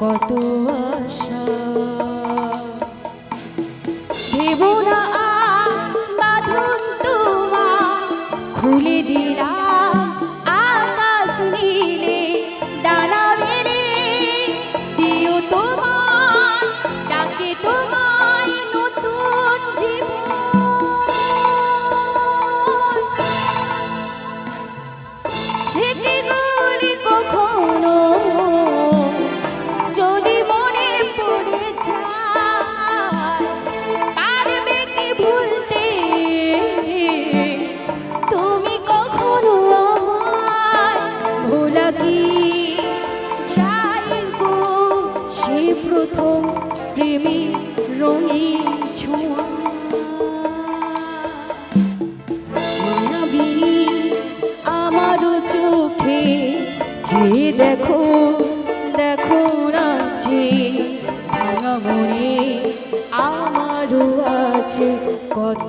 কত প্রথম প্রেমী রঙিন ছোঁয়া। আমারও চোখে যে দেখো দেখো যে ভাঙা আমারও আছে কত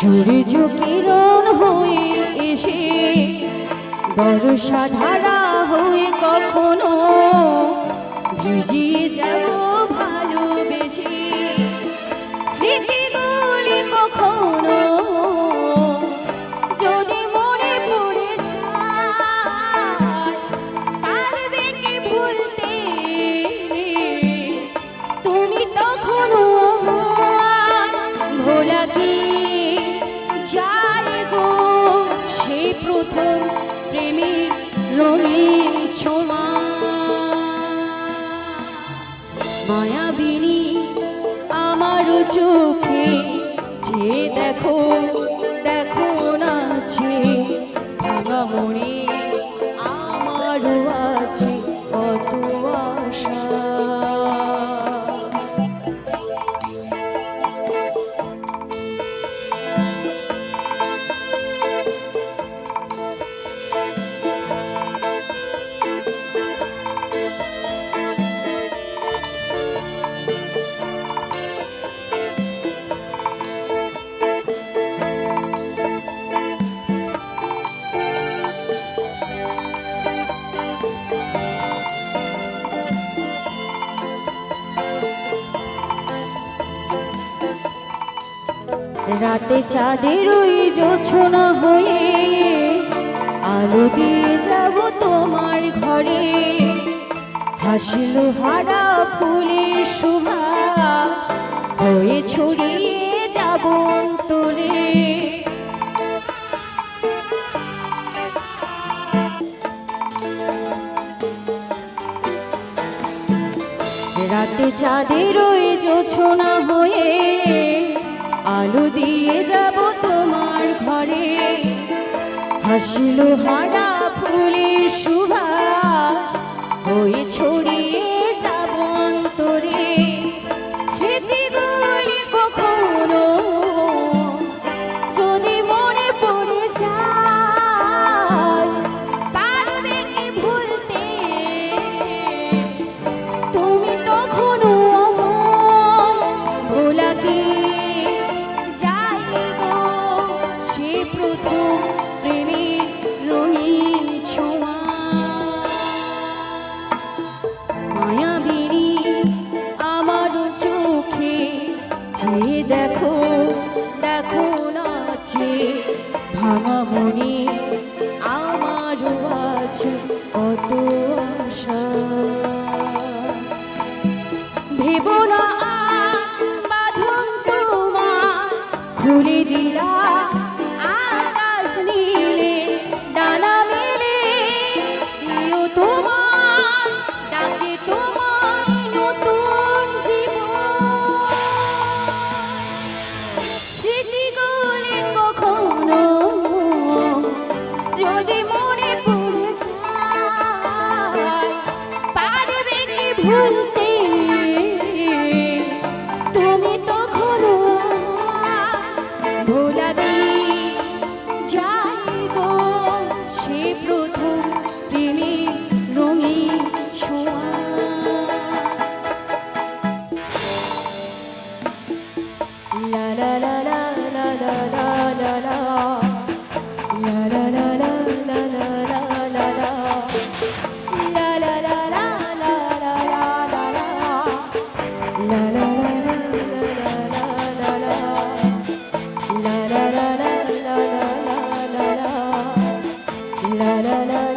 সূর্য কিরণ হয়ে এসে বর্ষা ধারা হয়ে কখনো ভিজিয়ে যাব ভালোবেসে। স্মৃতিগুলি দেখো দেখো নাচে মনে রাতে চাঁদের ওই জোছনা হয়ে আলো দিয়ে যাব তোমার ঘরে। হাসলো হারা ফুলের সুবাস হয়ে ছড়িয়ে যাব অন্তরে। রাতে চাঁদের ওই জোছনা হয়ে আলো দিয়ে যাব তোমার ঘরে। হাসিলো হাডা দেখো দেখো নাচে ভাঙা মনে আমারও আছে কত la la la.